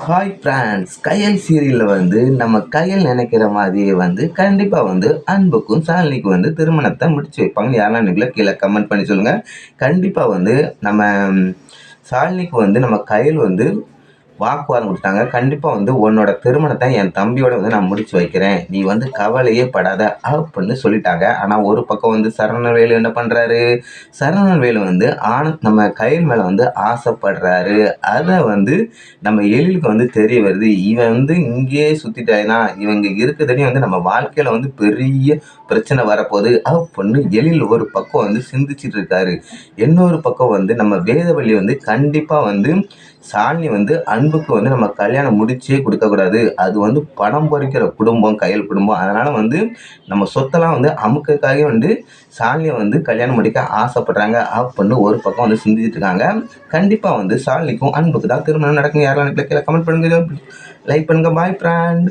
Hi France கையல் சீரியலில் வந்து நம்ம கையல் நினைக்கிற மாதிரியே வந்து கண்டிப்பாக வந்து அன்புக்கும் சாலினிக்கும் வந்து திருமணத்தை முடிச்சு வைப்பாங்க யாரெல்லாம் நினைக்கல? கீழே கமெண்ட் பண்ணி சொல்லுங்கள் கண்டிப்பாக வந்து நம்ம சாலினிக்கு வந்து நம்ம கையல் வந்து வாக்குவாதம் கொடுத்தாங்க கண்டிப்பாக வந்து உன்னோட திருமணத்தை என் தம்பியோட வந்து நான் முடிச்சு வைக்கிறேன். நீ வந்து கவலையே படாத அப்படின்னு சொல்லிட்டாங்க. ஆனால் ஒரு பக்கம் வந்து சரணவேலு என்ன பண்ணுறாரு சரணவேலு வந்து ஆனந்த் நம்ம கயிறு மேலே வந்து ஆசைப்படுறாரு. அதை வந்து நம்ம எழிலுக்கு வந்து தெரிய வருது. இவன் வந்து இங்கேயே சுற்றிட்டானா இவங்க இருக்கிறதே வந்து நம்ம வாழ்க்கையில் வந்து பெரிய பிரச்சனை வரப்போகுது அப்படின்னு எழில் ஒரு பக்கம் வந்து சிந்திச்சிட்டு இருக்காரு. இன்னொரு பக்கம் வந்து நம்ம வேதவள்ளி வந்து கண்டிப்பாக வந்து சாலினி வந்து அன்புக்கு வந்து நம்ம கல்யாணம் முடிச்சே கொடுக்கக்கூடாது அது வந்து பணம் பொறிக்கிற குடும்பம் கையல் குடும்பம். அதனால் வந்து நம்ம சொத்தெல்லாம் வந்து அமுக்கக்காக வந்து சாலினியை வந்து கல்யாணம் முடிக்க ஆசைப்படுறாங்க. அப்படின்னு ஒரு பக்கம் வந்து சிந்திச்சுட்டு இருக்காங்க. கண்டிப்பாக வந்து சாலினிக்கும் அன்புக்கு தான் திருமணம் நடக்கும் யாரெல்லாம் கீழே கமெண்ட் பண்ணுங்க. லைக் பண்ணுங்க. பாய் ஃப்ரெண்ட்